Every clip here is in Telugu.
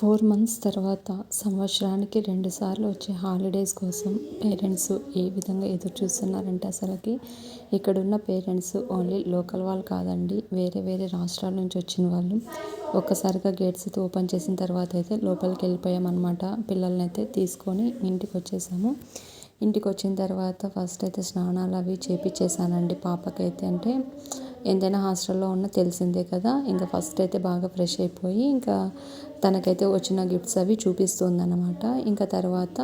ఫోర్ మంత్స్ తర్వాత సంవత్సరానికి రెండుసార్లు వచ్చే హాలిడేస్ కోసం పేరెంట్స్ ఏ విధంగా ఎదురు చూస్తున్నారంటే అసలుకి ఇక్కడున్న పేరెంట్స్ ఓన్లీ లోకల్ వాళ్ళు కాదండి వేరే వేరే రాష్ట్రాల నుంచి వచ్చిన వాళ్ళు. ఒక్కసారిగా గేట్స్ అయితే ఓపెన్ చేసిన తర్వాత అయితే లోపలికి వెళ్ళిపోయామన్నమాట. పిల్లల్ని అయితే తీసుకొని ఇంటికి వచ్చేసాము ఇంటికి వచ్చిన తర్వాత ఫస్ట్ అయితే స్నానాలు అవి చేపించేసానండి పాపకైతే. అంటే ఏదైనా హాస్టల్లో ఉన్న తెలిసిందే కదా ఇంకా ఫస్ట్ అయితే బాగా ఫ్రెష్ అయిపోయి ఇంకా తనకైతే వచ్చిన గిఫ్ట్స్ అవి చూపిస్తుందన్నమాట. ఇంకా తర్వాత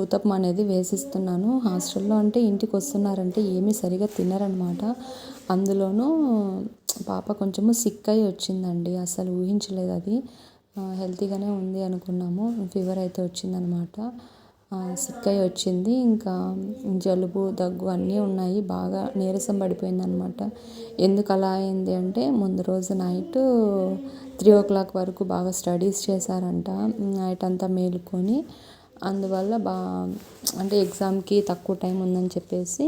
ఊతప్పం అనేది వేసిస్తున్నాను. హాస్టల్లో అంటే ఇంటికి వస్తున్నారంటే ఏమీ సరిగా తినరనమాట అందులోనూ పాప కొంచెము సిక్ అయి వచ్చిందండి. అసలు ఊహించలేదు అది. హెల్తీగానే ఉంది అనుకున్నాము. ఫీవర్ అయితే వచ్చిందనమాట సిక్ అయి వచ్చింది. ఇంకా జలుబు దగ్గు అన్నీ ఉన్నాయి. బాగా నీరసం పడిపోయిందనమాట ఎందుకు అలా అయింది అంటే ముందు రోజు నైట్ త్రీ ఓ క్లాక్ వరకు బాగా స్టడీస్ చేశారంట. నైట్ అంతా మేలుకొని అందువల్ల బా అంటే ఎగ్జామ్కి తక్కువ టైం ఉందని చెప్పేసి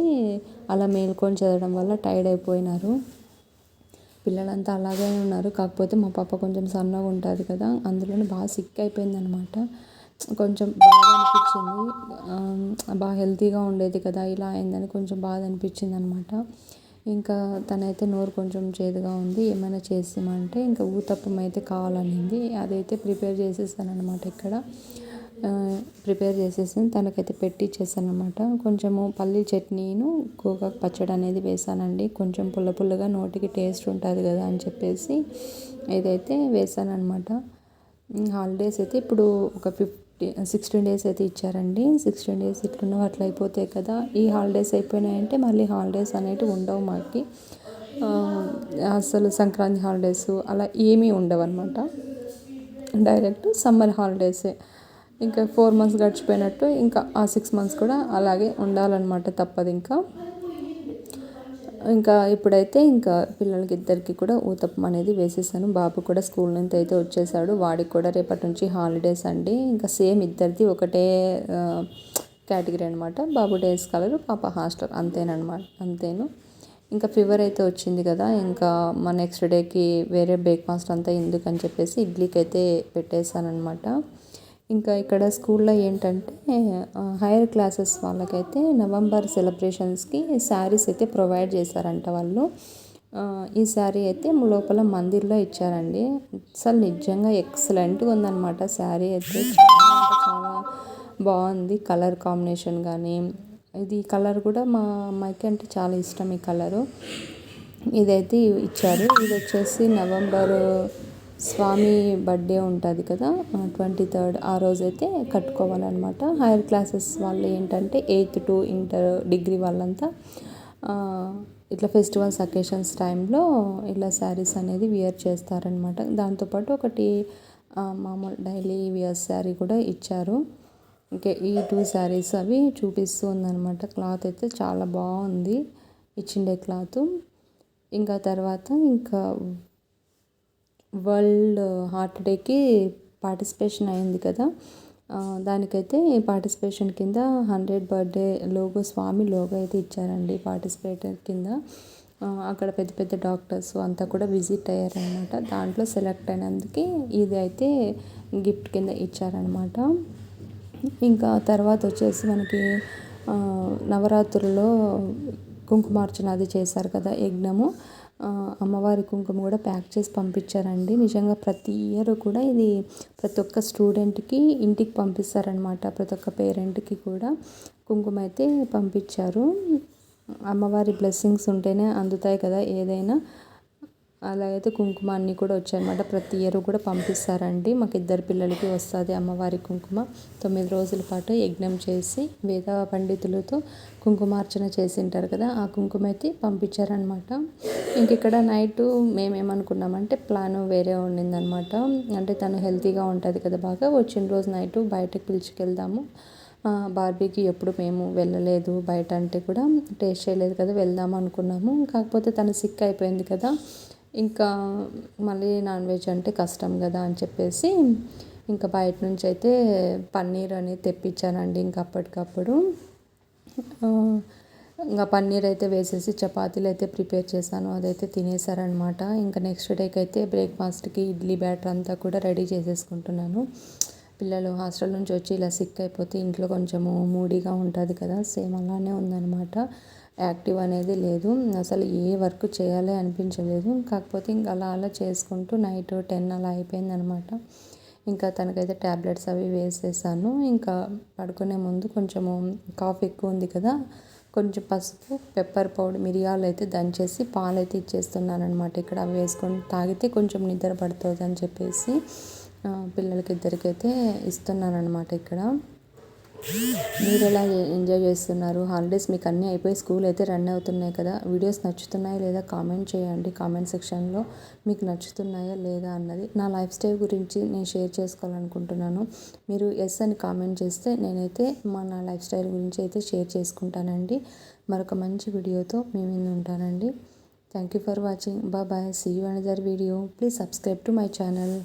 అలా మేలుకొని చదవడం వల్ల టైర్డ్ అయిపోయినారు. పిల్లలంతా అలాగే ఉన్నారు. కాకపోతే మా పాప కొంచెం సన్నగా ఉంటుంది కదా అందులోనే బాగా సిక్ అయిపోయింది అనమాట కొంచెం బాగా అనిపించింది బాగా హెల్తీగా ఉండేది కదా ఇలా అయిందని కొంచెం బాధ అనిపించింది అనమాట ఇంకా తనైతే నోరు కొంచెం చేదుగా ఉంది ఏమైనా చేసామంటే ఇంకా ఊతప్పం అయితే కావాలనింది. అదైతే ప్రిపేర్ చేసేసాను అనమాట ఇక్కడ ప్రిపేర్ చేసేసి తనకైతే పెట్టి ఇచ్చేసాను అనమాట కొంచెము పల్లి చట్నీను గోగాకు పచ్చడి అనేది వేసానండి. కొంచెం పుల్ల పుల్లగా నోటికి టేస్ట్ ఉంటుంది కదా అని చెప్పేసి ఇదైతే వేసాను అనమాట హాలిడేస్ అయితే ఇప్పుడు ఒక ఫిఫ్ సిక్స్టీన్ డేస్ అయితే ఇచ్చారండి. సిక్స్టీన్ డేస్ ఇట్లున్న అట్లా అయిపోతాయి కదా ఈ హాలిడేస్ అయిపోయినాయంటే మళ్ళీ హాలిడేస్ అనేవి ఉండవు మాకు. అసలు సంక్రాంతి హాలిడేస్ అలా ఏమీ ఉండవు అనమాట డైరెక్ట్ సమ్మర్ హాలిడేసే. ఇంకా ఫోర్ మంత్స్ గడిచిపోయినట్టు ఇంకా ఆ సిక్స్ మంత్స్ కూడా అలాగే ఉండాలన్నమాట తప్పదు ఇంకా ఇంకా ఇప్పుడైతే ఇంకా పిల్లలకి ఇద్దరికి కూడా ఊతప్పం అనేది వేసేసాను. బాబు కూడా స్కూల్ నుంచి అయితే వచ్చేసాడు. వాడికి కూడా రేపటి నుంచి హాలిడేస్ అండి. ఇంకా సేమ్ ఇద్దరిది ఒకటే కేటగిరీ అనమాట బాబు డేస్ కలర్ పాప హాస్టల్ అంతేనమాట అంతేను. ఇంకా ఫీవర్ అయితే వచ్చింది కదా. ఇంకా మా నెక్స్ట్ డేకి వేరే బ్రేక్ఫాస్ట్ అంతా ఎందుకని చెప్పేసి ఇడ్లీకి అయితే పెట్టేశాను అనమాట ఇంకా ఇక్కడ స్కూల్లో ఏంటంటే హైయర్ క్లాసెస్ వాళ్ళకైతే నవంబర్ సెలబ్రేషన్స్కి శారీస్ అయితే ప్రొవైడ్ చేశారంట వాళ్ళు. ఈ శారీ అయితే లోపల మందిర్లో ఇచ్చారండి. అసలు నిజంగా ఎక్సలెంట్గా ఉందన్నమాట శారీ అయితే. చాలా చాలా బాగుంది కలర్ కాంబినేషన్ కానీ. ఇది కలర్ కూడా మా అమ్మాయికి అంటే చాలా ఇష్టం ఈ కలరు. ఇదైతే ఇచ్చారు. ఇది వచ్చేసి నవంబర్ స్వామి బర్త్డే ఉంటుంది కదా ట్వంటీ థర్డ్ ఆ రోజైతే కట్టుకోవాలన్నమాట. హైయర్ క్లాసెస్ వాళ్ళు ఏంటంటే ఎయిత్ టు ఇంటర్ డిగ్రీ వాళ్ళంతా ఇట్లా ఫెస్టివల్స్ అకేషన్స్ టైంలో ఇలా శారీస్ అనేది వియర్ చేస్తారనమాట దాంతోపాటు ఒకటి మామూలు డైలీ వియర్ శారీ కూడా ఇచ్చారు. ఇంకే ఈ టూ శారీస్ అవి చూపిస్తూ ఉందన్నమాట. క్లాత్ అయితే చాలా బాగుంది ఇచ్చిండే క్లాత్ ఇంకా తర్వాత ఇంకా వరల్డ్ హార్ట్ డేకి పార్టిసిపేషన్ అయింది కదా. దానికైతే పార్టిసిపేషన్ కింద హండ్రెడ్ బర్త్డే లోగో స్వామి లోగో అయితే ఇచ్చారండి పార్టిసిపేటర్ కింద. అక్కడ పెద్ద పెద్ద డాక్టర్స్ అంతా కూడా విజిట్ అయ్యారనమాట దాంట్లో సెలెక్ట్ అయినందుకు ఇది అయితే గిఫ్ట్ కింద ఇచ్చారనమాట ఇంకా తర్వాత వచ్చేసి మనకి నవరాత్రుల్లో కుంకుమార్చన అది చేశారు కదా యజ్ఞము. అమ్మవారి కుంకుమ కూడా ప్యాక్ చేసి పంపించారండి. నిజంగా ప్రతి ఇయర్ కూడా ఇది ప్రతి ఒక్క స్టూడెంట్కి ఇంటికి పంపిస్తారనమాట ప్రతి ఒక్క పేరెంట్కి కూడా కుంకుమ అయితే పంపించారు. అమ్మవారి బ్లెస్సింగ్స్ ఉంటేనే అందుతాయి కదా ఏదైనా. అలాగైతే కుంకుమ అన్నీ కూడా వచ్చాయన్నమాట. ప్రతి ఇయర్ కూడా పంపిస్తారండి. మాకు ఇద్దరు పిల్లలకి వస్తుంది అమ్మవారి కుంకుమ. తొమ్మిది రోజుల పాటు యజ్ఞం చేసి వేద పండితులతో కుంకుమార్చన చేసింటారు కదా ఆ కుంకుమ అయితే పంపించారనమాట ఇంక ఇక్కడ నైట్ మేమేమనుకున్నామంటే ప్లాన్ వేరే ఉండిందనమాట అంటే తను హెల్తీగా ఉంటుంది కదా బాగా వచ్చిన రోజు నైట్ బయటకు పిలుచుకెళ్దాము. బార్బీకి ఎప్పుడు మేము వెళ్ళలేదు బయట అంటే కూడా టేస్ట్ చేయలేదు కదా వెళ్దాం అనుకున్నాము కాకపోతే తను సిక్ అయిపోయింది కదా ఇంకా మళ్ళీ నాన్ వెజ్ అంటే కష్టం కదా అని చెప్పేసి ఇంకా బయట నుంచి అయితే పన్నీర్ అనేది తెప్పించానండి ఇంకా అప్పటికప్పుడు. ఇంకా పన్నీర్ అయితే వేసేసి చపాతీలు అయితే ప్రిపేర్ చేశాను అదైతే తినేసారనమాట ఇంకా నెక్స్ట్ డేకి అయితే బ్రేక్ఫాస్ట్కి ఇడ్లీ బ్యాటర్ అంతా కూడా రెడీ చేసేసుకుంటున్నాను. పిల్లలు హాస్టల్ నుంచి వచ్చి ఇలా సిక్ అయిపోతే ఇంట్లో కొంచెము మూడీగా ఉంటుంది కదా సేమ్ అలానే ఉందన్నమాట. యాక్టివ్ అనేది లేదు. అసలు ఏ వర్క్ చేయాలి అనిపించలేదు. కాకపోతే ఇంకా అలా అలా చేసుకుంటూ నైట్ టెన్ అలా అయిపోయిందనమాట ఇంకా తనకైతే ట్యాబ్లెట్స్ అవి వేసేసాను. ఇంకా పడుకునే ముందు కొంచెము కాఫ్ ఎక్కువ ఉంది కదా కొంచెం పసుపు పెప్పర్ పౌడర్ మిరియాలు అయితే దంచేసి పాలు అయితే ఇచ్చేస్తున్నాను అనమాట ఇక్కడ అవి వేసుకొని తాగితే కొంచెం నిద్ర పడుతుంది అని చెప్పేసి పిల్లలకి ఇద్దరికైతే ఇస్తున్నారనమాట ఇక్కడ. మీరు ఎలా ఎంజాయ్ చేస్తున్నారు? హాలిడేస్ మీకు అన్నీ అయిపోయి స్కూల్ అయితే రన్ అవుతున్నాయి కదా. వీడియోస్ నచ్చుతున్నాయా లేదా కామెంట్ చేయండి. కామెంట్ సెక్షన్లో మీకు నచ్చుతున్నాయా లేదా అన్నది నా లైఫ్ స్టైల్ గురించి నేను షేర్ చేసుకోవాలనుకుంటున్నాను. మీరు ఎస్ అని కామెంట్ చేస్తే నేనైతే మా నా లైఫ్ స్టైల్ గురించి అయితే షేర్ చేసుకుంటానండి. మరొక మంచి వీడియోతో మేము ముందు ఉంటానండి. Thank you for watching. Bye see you another video please subscribe to my channel